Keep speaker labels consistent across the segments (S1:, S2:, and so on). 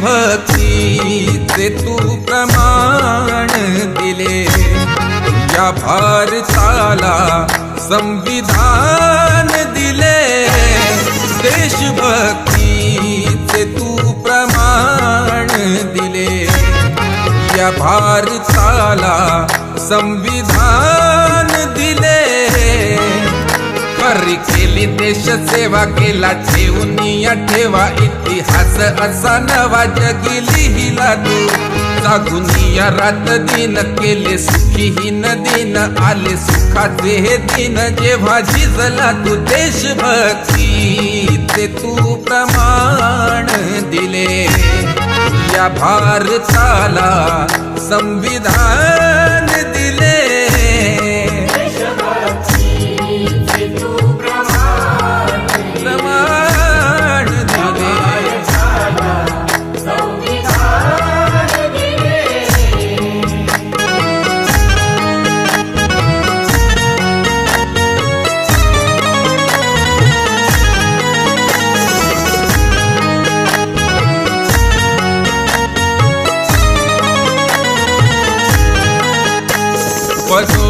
S1: भक्तीचे तू प्रमाण दिले. या भारताला संविधान दिले. देशभक्तीचे तू प्रमाण दिले. या भारताला संविधान दिले. खरी केली देश सेवा केला ठेवून या ठेवा इतिहास असा नवा जगी लिहिला तू. जागुनिया रात दिन केले सुखी हिन दिन आले सुखाचे हे दिन जेव्हा झिजला तू. देशभक्ती ते तू प्रमाण दिले. या भारताला संविधान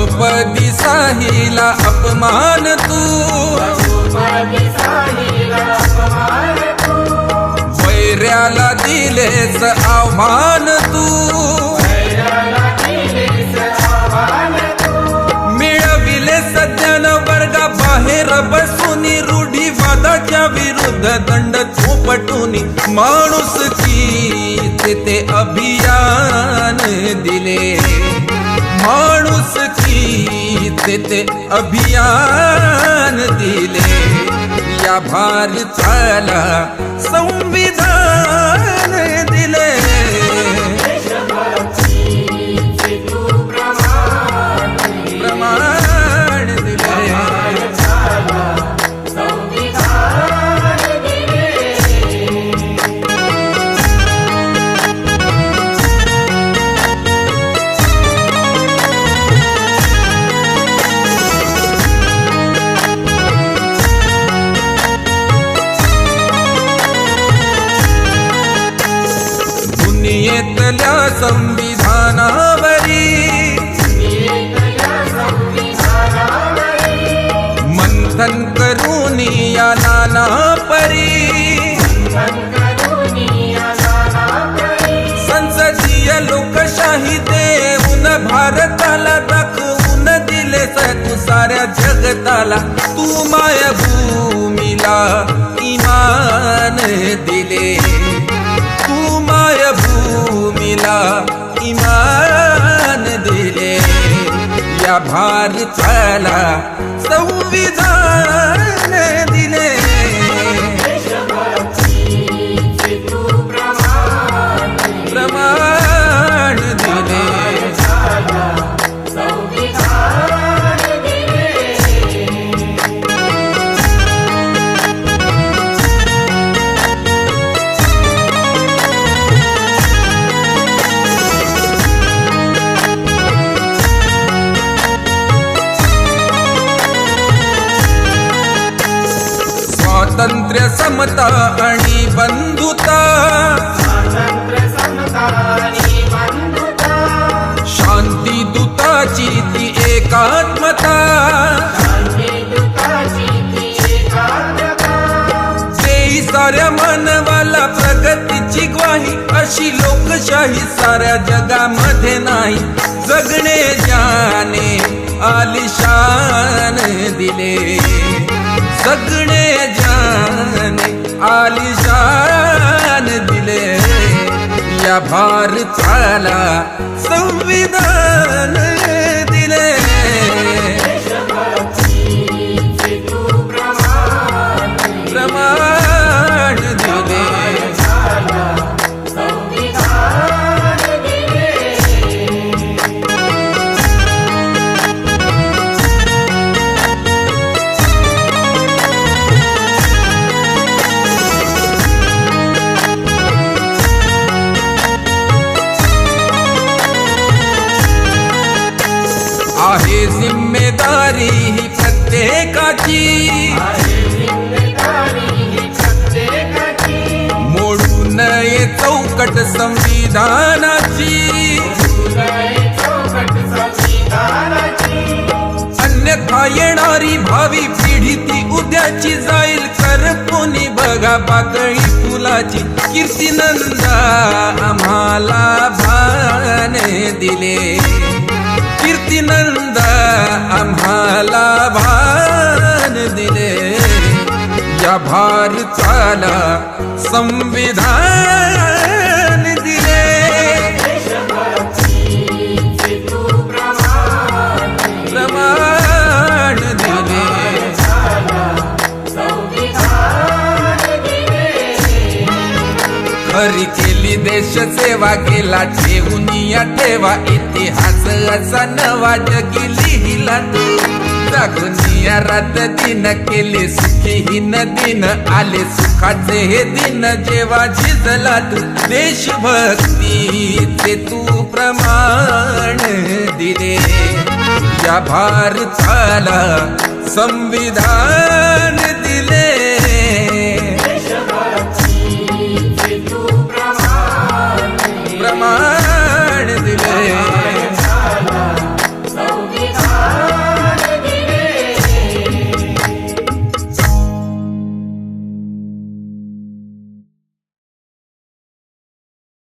S1: पदोपदी साहिला अपमान तू. वैऱ्याला दिलेच आव्हान तू. मिळविले सज्जन वर्गा बाहेर बसून रूढीवादाच्या विरुद्ध दंड थोपटून माणूस की ते अभियान दिले. माणूस की ते अभियान दिले. या भारताला संविधान दिले. संविधानावरी। मंथन करूनी या नाना परी संसदीय लोकशाही देऊन भारताला दाखवून दिले तू साऱ्या जगताला. तू मायभूमीला इमान दिले. इमान दिले. या भारताला संविधान स्वातंत्र्य समता आणि बंधुता. शांती दूताची ती एकात्मता तेही साऱ्या मानवाला प्रगतीची ग्वाही. अशी लोकशाही साऱ्या जगामध्ये नाही. जगणे ज्याने आलिशान दिले. जगणे ज्याने आलिशान दिले। या भारताला संविधान। जिम्मेदारी ही प्रत्येकाची. मोडू नये चौकट संविधानाची. अन्यथा येणारी भावी पिढी ती उद्याची जाईल. कर कोणी बघा पाकळी फुलाची. कीर्तिनंदा आम्हाला भाने दिले. कीर्तिनंदा आम्हाला भान दिले. या भारताला संविधान दिले. प्रमाण दिले. खरी केली देश सेवा केला ठेवून या ठेवा इतिहास असा नवा जगी लिहिला. तू जागून या रात दिन केले सुखी हिन दिन आले सुखाचे हे दिन जेव्हा झिजला तू. देशभक्तीचे तू प्रमाण दिले. या भारताला संविधान